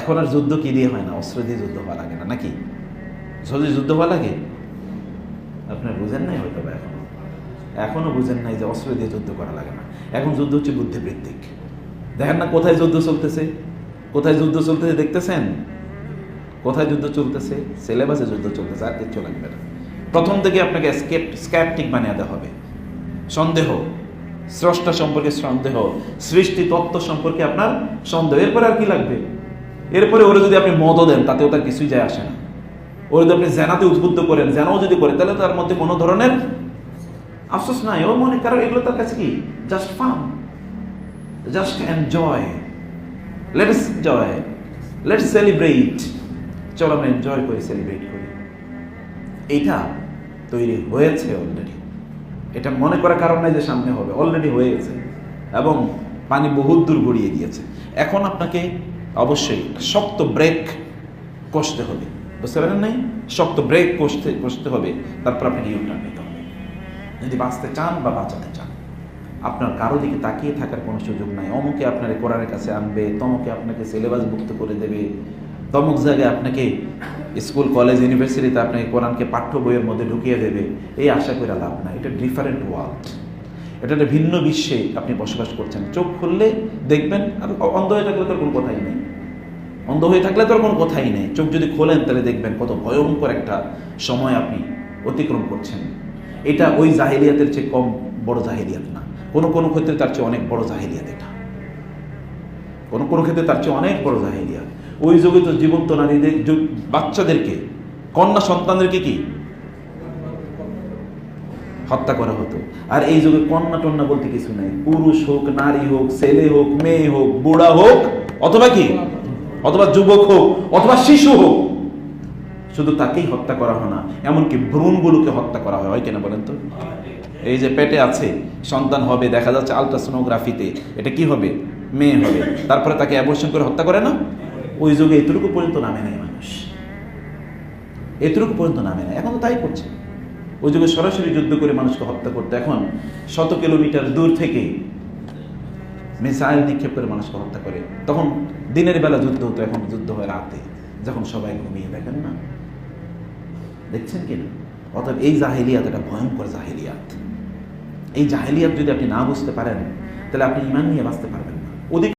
এখন আর যুদ্ধ কি দিয়ে হয় না? অস্ত্র দিয়ে যুদ্ধ হওয়া লাগে না, নাকি? যদি যুদ্ধ হওয়া লাগে? আপনার বুঝেন নাই হয়তো বা এখনও। এখনও বুঝেন নাই যে অস্ত্র দিয়ে যুদ্ধ করা লাগে না। এখন যুদ্ধ হচ্ছে বুদ্ধিবৃত্তিক। দেখেন না কোথায় যুদ্ধ চলতেছে? কোথায় যুদ্ধ চলতেছে দেখতেছেন? কোথায় যুদ্ধ চলতেছে? সিলেবাসে যুদ্ধ চলতেছে, আর কিচ্ছু লাগবে না। প্রথম থেকে আপনাকে স্ক্যাপটিক বানিয়ে দেওয়া হবে। সন্দেহ, স্রষ্টা সম্পর্কে সন্দেহ, সৃষ্টি তত্ত্ব সম্পর্কে আপনার সন্দেহ। এরপরে আর কি লাগবে? এরপরে ওরা যদি আপনি মদও দেন, তাতেও তার কিছুই যায় আসে না। ওরা যদি আপনি জেনাতে উদ্বুদ্ধ করেন, জেনাও যদি করে তাহলে তার মধ্যে কোনো ধরনের আফসোস নাই। ও মনে কারণ এগুলো তার কাছে কি? Just fun just enjoy let's enjoy let's celebrate চলো, আমরা এনজয় করি সেলিব্রেট করি। এইটা তৈরি হয়েছে অলরেডি এটা মনে করার কারণ নাই যে সামনে হবে। অলরেডি হয়ে গেছে এবং পানি বহুত দূর গড়িয়ে গিয়েছে এখন আপনাকে অবশ্যই শক্ত ব্রেক কষতে হবে। বুঝতে পারেন নাই? শক্ত ব্রেক কষতে কষতে হবে। তারপর আপনাকে ইউটার্ন নিতে হবে যদি বাঁচতে চান বা বাঁচাতে চান। আপনার কারও দিকে তাকিয়ে থাকার কোনো সুযোগ নাই। অমুকে আপনার কোরআনের কাছে আনবে, তমকে আপনাকে সিলেবাস মুক্ত করে দেবে। তমুক জায়গায় আপনাকে স্কুল কলেজ ইউনিভার্সিটিতে আপনাকে কোরআনকে পাঠ্য বইয়ের মধ্যে ঢুকিয়ে দেবে। এই আশা করে লাভ না এটা ডিফারেন্ট ওয়ার্ল্ড এটা একটা ভিন্ন বিশ্বে আপনি বসবাস করছেন। চোখ খুললে দেখবেন আর অন্ধ হয়ে থাকলে তোর কোনো কথাই নেই। অন্ধ হয়ে থাকলে তোর কোনো কথাই নেই। চোখ যদি খোলেন তাহলে দেখবেন কত ভয়ঙ্কর একটা সময় আপনি অতিক্রম করছেন। এটা ওই জাহেলিয়াতের চেয়ে কম বড় জাহেলিয়াত না। কোনো কোনো ক্ষেত্রে তার চেয়ে অনেক বড় জাহেলিয়াত এটা। কোনো কোনো ক্ষেত্রে তার চেয়ে অনেক বড় জাহেলিয়াত। ওই যুগে তো জীবন্ত নারীদের, বাচ্চাদেরকে, কন্যা সন্তানদেরকে কি হত্যা করা হতো। আর এই যুগে কন্যা টন্যা বলতে কিছু নাই। পুরুষ হোক, নারী হোক, ছেলে হোক, মেয়ে হোক, বুড়া হোক, অথবা কি? অথবা যুবক হোক, অথবা শিশু হোক, শুধু তাকেই হত্যা করা হয় না, এমনকি ভ্রূণগুলোকে হত্যা করা হয়। কিনা বলেন তো? এই যে পেটে আছে, সন্তান হবে, দেখা যাচ্ছে আলট্রাসোনোগ্রাফিতে, এটা কি হবে? মেয়ে হবে। তারপরে তাকে অ্যাবর্শন করে হত্যা করে না? ওই যুগে এতটুকু পর্যন্ত নামে নাই মানুষ। এতটুকু পর্যন্ত নামে না এখন তো তাই করছে। ওই যুগে সরাসরি যুদ্ধ করে মানুষকে হত্যা করতে। এখন শত কিলোমিটার দূর থেকে মিসাইল নিক্ষেপ করে মানুষকে হত্যা করে। তখন দিনের বেলা যুদ্ধ হতো, এখন যুদ্ধ হয় রাতে, যখন সবাই ঘুমিয়ে দেখেন না। দেখছেন কি না? অর্থাৎ এই জাহেলিয়াত এটা ভয়ঙ্কর জাহেলিয়াত। এই জাহেলিয়াত যদি আপনি না বুঝতে পারেন, তাহলে আপনি ইমান নিয়ে বাঁচতে পারবেন না।